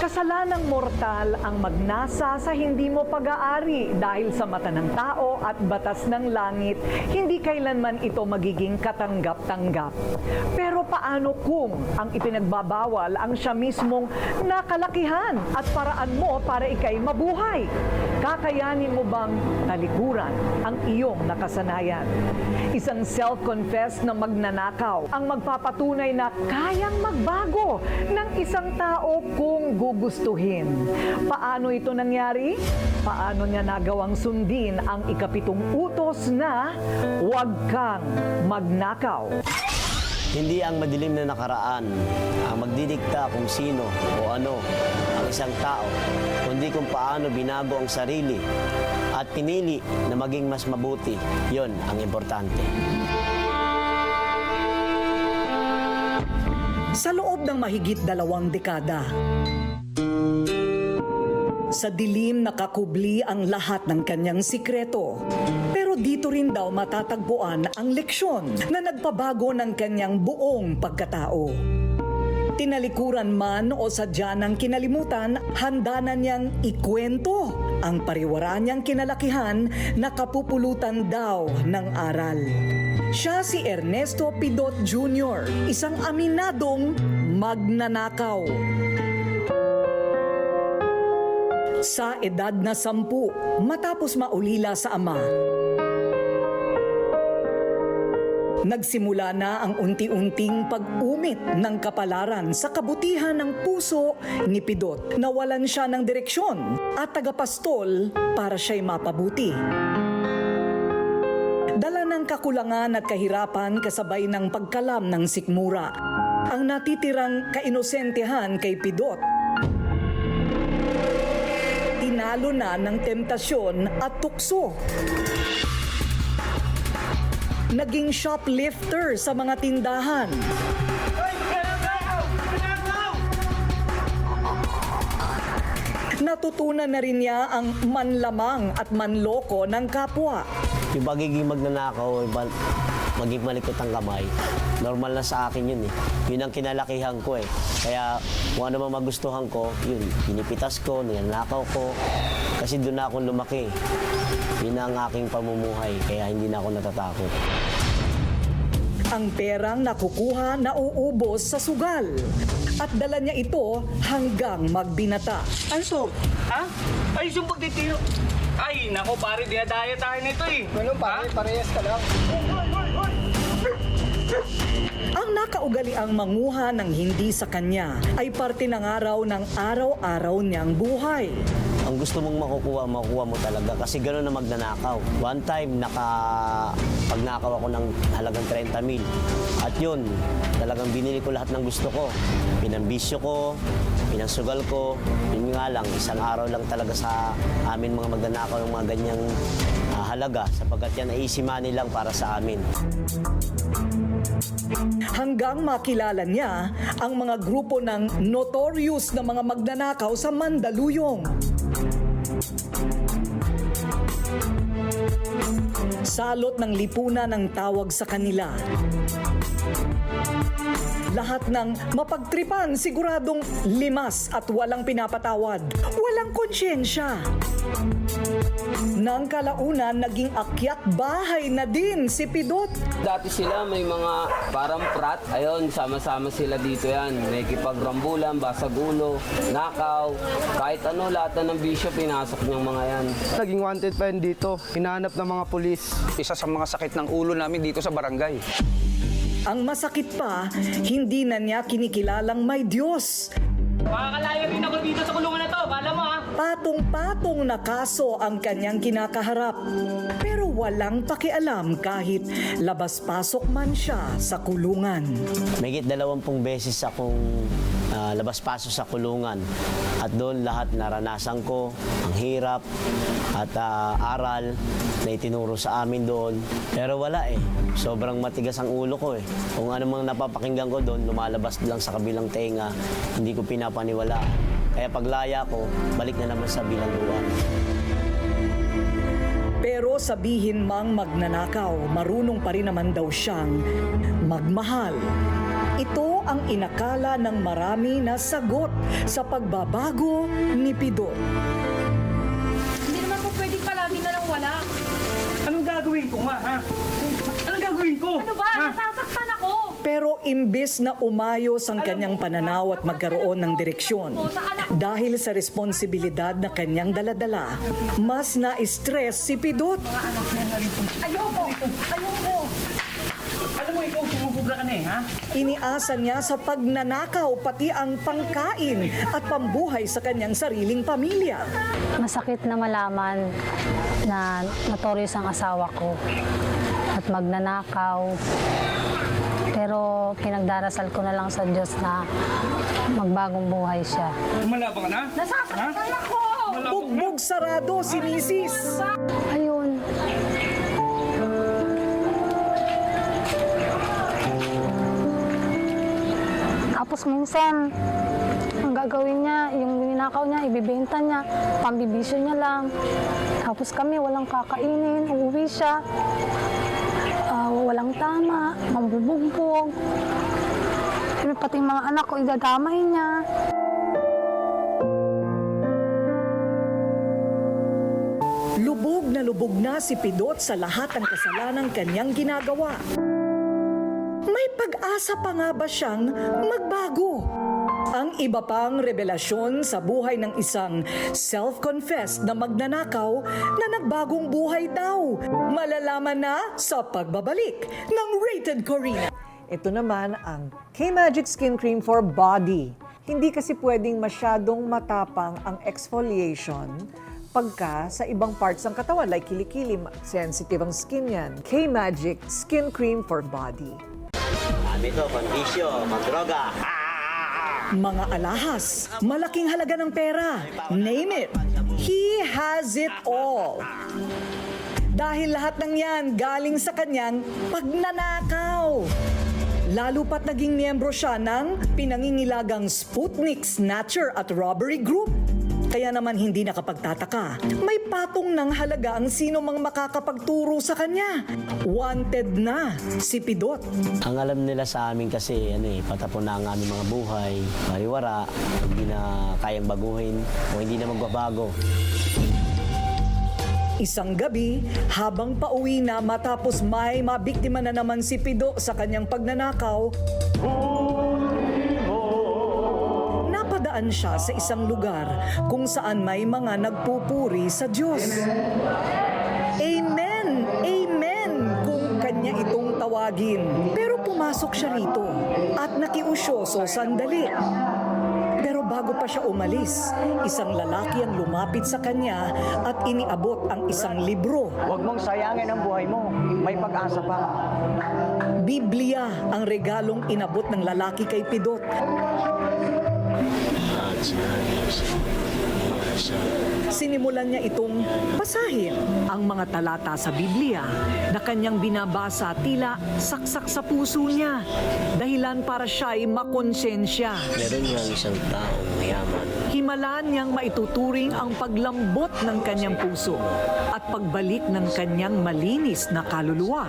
Kasalanang mortal ang magnasa sa hindi mo pag-aari dahil sa mata ng tao at batas ng langit, hindi kailanman ito magiging katanggap-tanggap. Pero paano kung ang ipinagbabawal ang siya mismong nakalakihan at paraan mo para ikay mabuhay? Kakayanin mo bang talikuran ang iyong nakasanayan? Isang self-confessed na magnanakaw ang magpapatunay na kayang magbago ng isang tao kung gugustuhin. Paano ito nangyari? Paano niya nagawang sundin ang ikapitong utos na huwag kang magnakaw? Hindi ang madilim na nakaraan ang magdidikta kung sino o ano ang isang tao, kundi kung paano binago ang sarili at pinili na maging mas mabuti. Yon ang importante. Sa loob ng mahigit dalawang dekada, sa dilim nakakubli ang lahat ng kanyang sikreto. Pero dito rin daw matatagpuan ang leksyon na nagpabago ng kanyang buong pagkatao. Tinalikuran man o sadya ng kinalimutan, handa na niyang ikwento ang pariwara niyang kinalakihan na kapupulutan daw ng aral. Siya si Ernesto Pidot Jr., isang aminadong magnanakaw. Sa edad na sampu, matapos maulila sa ama, Nagsimula na ang unti-unting pag-umit ng kapalaran sa kabutihan ng puso ni Pidot. Nawalan siya ng direksyon at tagapastol para siya'y mapabuti. Dala ng kakulangan at kahirapan kasabay ng pagkalam ng sikmura. Ang natitirang kainosentehan kay Pidot tinalo na ng temptasyon at tukso. Naging shoplifter sa mga tindahan. Natutunan na rin niya ang manlamang at manloko ng kapwa. Yung pagiging magnanakaw, maging malikot ang kamay, normal na sa akin yun eh. Yun ang kinalakihan ko eh. Kaya kung ano man magustuhan ko, yun, pinipitas ko, ninanakaw ko. Kasi doon na akong lumaki. Yun ang aking pamumuhay, kaya hindi na ako natatakot. Ang perang nakukuha nauubos sa sugal. At dala niya ito hanggang magbinata. Ano to? Ha? Ay, yung pagtitiro. Ay, nako pare, dinadaya tayo nito eh. Ano pare, parehas ka lang. Ang nakaugali ang manguha ng hindi sa kanya ay parte ng araw ng araw-araw niyang buhay. Ang gusto mong makukuha, makukuha mo talaga kasi gano'n na magnanakaw. One time, naka, pagnakaw ako ng halagang 30 mil. At yun, talagang binili ko lahat ng gusto ko. Pinambisyo ko, pinangsugal ko. Yun nga lang, isang araw lang talaga sa amin mga magnanakaw ng mga ganyang halaga sapagkat yan ay easy money lang para sa amin. Hanggang makilala niya ang mga grupo ng notorious na mga magnanakaw sa Mandaluyong. Salot ng lipunan ang tawag sa kanila. Lahat ng mapagtripan siguradong limas at walang pinapatawad. Walang konsyensya. Nang kalaunan, naging akyat bahay na din si Pidot. Dati sila may mga parang prat. Ayun, sama-sama sila dito yan. May kipagrambulan, basag ulo, nakaw. Kahit ano, lahat na ng bisyo, pinasok niyang mga yan. Naging wanted pa yun dito. Hinahanap ng mga pulis. Isa sa mga sakit ng ulo namin dito sa barangay. Ang masakit pa, hindi na niya kinikilalang may Diyos. Makakalaya rin ako dito sa kulungan na to, kala mo ha? Patong-patong na kaso ang kanyang kinakaharap. Pero walang pakialam kahit labas-pasok man siya sa kulungan. Mayigit dalawampung beses akong ah, labas-paso sa kulungan. At doon lahat naranasan ko, ang hirap at ah, aral na itinuro sa amin doon. Pero wala eh. Sobrang matigas ang ulo ko eh. Kung ano mang napapakinggan ko doon, lumalabas lang sa kabilang tenga. Hindi ko pinapaniwala. Kaya paglaya ko, balik na naman sa bilangguan. Pero sabihin mang magnanakaw, marunong pa rin naman daw siyang magmahal. Ito ang inakala ng marami na sagot sa pagbabago ni Pidot. Hindi naman po pwedeng palagi na lang wala. Anong gagawin ko nga, ha? Anong gagawin ko? Ano ba? Ha? Pero imbes na umayos ang kanyang pananaw at magkaroon ng direksyon, dahil sa responsibilidad na kanyang daladala, mas na-stress si Pidot. Ayoko. Ayoko. Alam mo, ikaw sumubugla ka na eh, ha? Iniasa niya sa pagnanakaw pati ang pangkain at pambuhay sa kanyang sariling pamilya. Masakit na malaman na notorious ang asawa ko at magnanakaw. Pero pinagdarasal ko na lang sa Diyos na magbagong buhay siya. Lumalabang ka na? Nasasaktan ako. Bugbog sarado si Mrs. Ayun. Tapos minsan, ang gagawin niya, yung ninakaw niya, ibibenta niya, pambibisyo niya lang. Tapos kami, walang kakainin, uuwi siya. Ah, walang tama, mambubugbog. Pati mga anak ko, idadamay niya. Lubog na lubog na si Pidot sa lahat ng kasalanan kanyang ginagawa. May pag-asa pa nga ba siyang magbago? Ang iba pang revelasyon sa buhay ng isang self-confessed na magnanakaw na nagbagong buhay daw. Malalaman na sa pagbabalik ng Rated Corina. Ito naman ang K-Magic Skin Cream for Body. Hindi kasi pwedeng masyadong matapang ang exfoliation pagka sa ibang parts ng katawan like kilikili, sensitive ang skin yan. K-Magic Skin Cream for Body. Kami to, pandisyo, mandroga. Mga alahas, malaking halaga ng pera. Name it. He has it all. Dahil lahat ng yan galing sa kanyang pagnanakaw. Lalo pat naging miyembro siya ng pinangingilagang Sputnik Snatcher at Robbery Group. Kaya naman hindi nakapagtataka. May patong ng halaga ang sino mang makakapagturo sa kanya. Wanted na si Pidot. Ang alam nila sa amin kasi, ano eh, patapon na ang aming mga buhay, mariwara, hindi na kayang baguhin o hindi na magbabago. Isang gabi, habang pauwi na matapos may mabiktima na naman si Pido sa kanyang pagnanakaw, napadaan siya sa isang lugar kung saan may mga nagpupuri sa Diyos. Amen! Amen! Kung kanya itong tawagin. Pero pumasok siya rito at nakiusyoso sandali. Pero bago pa siya umalis, isang lalaki ang lumapit sa kanya at iniabot ang isang libro. Huwag mong sayangin ang buhay mo. May pag-asa pa. Biblia ang regalong inabot ng lalaki kay Pidot. Sinimulan niya itong basahin ang mga talata sa Biblia na kanyang binabasa tila saksak sa puso niya. Dahilan para siya ay makonsensya. Meron nga isang taong mayaman. Himalaan niyang maituturing ang paglambot ng kanyang puso at pagbalik ng kanyang malinis na kaluluwa.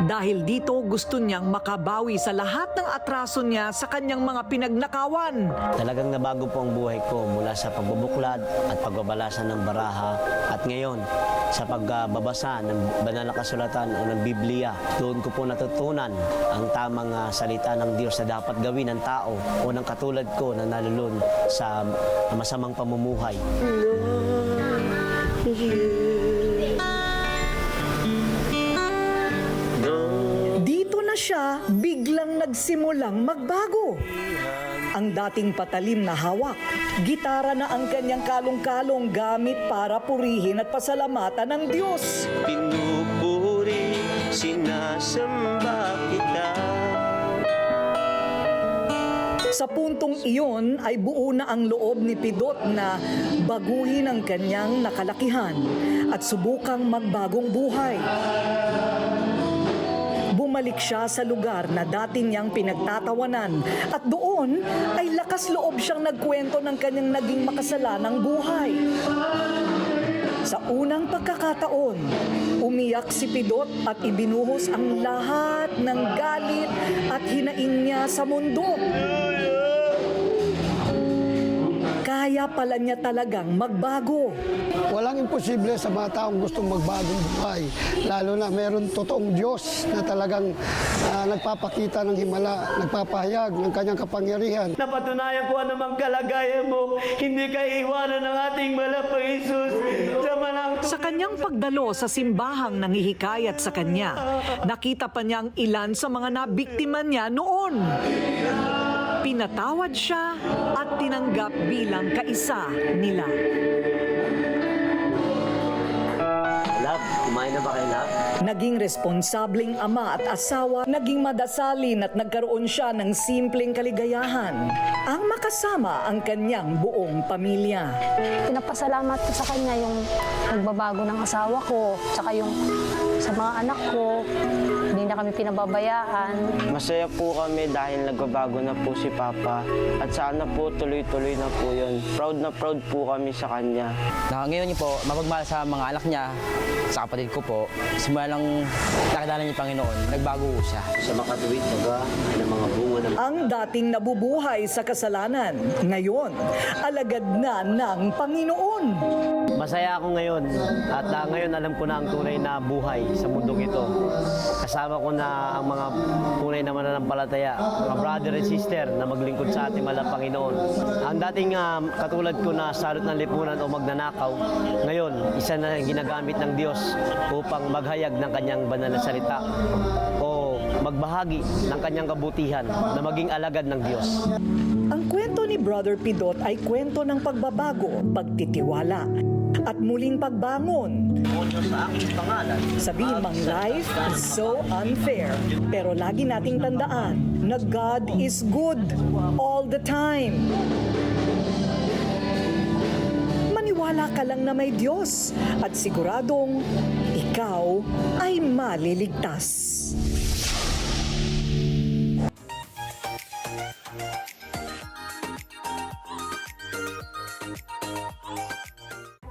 Dahil dito gusto niyang makabawi sa lahat ng atraso niya sa kanyang mga pinagnakawan. Talagang nabago po ang buhay ko mula sa pagbubuklad at pagbabalasan ng baraha at ngayon sa pagbabasa ng banal na kasulatan o ng Biblia. Doon ko po natutunan ang tamang ah, salita ng Diyos na dapat gawin ng tao o ng katulad ko na nalulun sa masamang pamumuhay. Dito biglang nagsimulang magbago. Ang dating patalim na hawak, gitara na ang kanyang kalong-kalong gamit para purihin at pasalamatan ng Diyos. Pinupuri, sinasamba kita. Sa puntong iyon ay buo na ang loob ni Pidot na baguhin ang kanyang nakalakihan at subukang magbagong buhay. Bumalik siya sa lugar na dati niyang pinagtatawanan at doon ay lakas loob siyang nagkwento ng kanyang naging makasalanang buhay. Sa unang pagkakataon, umiyak si Pidot at ibinuhos ang lahat ng galit at hinaing niya sa mundo. Kaya pala niya talagang magbago. Walang imposible sa mga taong gustong magbagong buhay. Lalo na meron totoong Diyos na talagang ah, nagpapakita ng himala, nagpapahayag ng kanyang kapangyarihan. Napatunayan ko anumang kalagayan mo, hindi ka iiwanan ng ating malapang Isus sa malang Sa kanyang pagdalo sa simbahang nangihikayat sa kanya, nakita pa niya ang ilan sa mga nabiktima niya noon. Pinatawad siya at tinanggap bilang kaisa nila. Love, kumain na ba kayo, Love? Naging responsabling ama at asawa, naging madasalin at nagkaroon siya ng simpleng kaligayahan. Ang makasama ang kanyang buong pamilya. Pinapasalamat ko sa kanya yung pagbabago ng asawa ko, tsaka yung sa mga anak ko. Na kami pinababayaan. Masaya po kami dahil nagbabago na po si Papa at sana po tuloy-tuloy na po yun. Proud na proud po kami sa kanya. Na ngayon niyo po, mapagmahal sa mga anak niya, sa kapatid ko po, simula lang nakilala niya Panginoon, nagbago po siya. Sa makatuwid, baga, ng mga bunga ng Ang dating nabubuhay sa kasalanan, ngayon, alagad na ng Panginoon. Masaya ako ngayon at ah, ngayon alam ko na ang tunay na buhay sa mundong ito. Kasama ko na ang mga tunay na mananampalataya, mga brother and sister na maglingkod sa ating malang Panginoon. Ang dating ah, katulad ko na salot ng lipunan o magnanakaw, ngayon isa na ginagamit ng Diyos upang maghayag ng kanyang banal na salita o magbahagi ng kanyang kabutihan na maging alagad ng Diyos. Ang kwento ni Brother Pidot ay kwento ng pagbabago, pagtitiwala, at muling pagbangon. Sabihin mang life is so unfair, pero lagi nating tandaan na God is good all the time. Maniwala ka lang na may Diyos at siguradong ikaw ay maliligtas.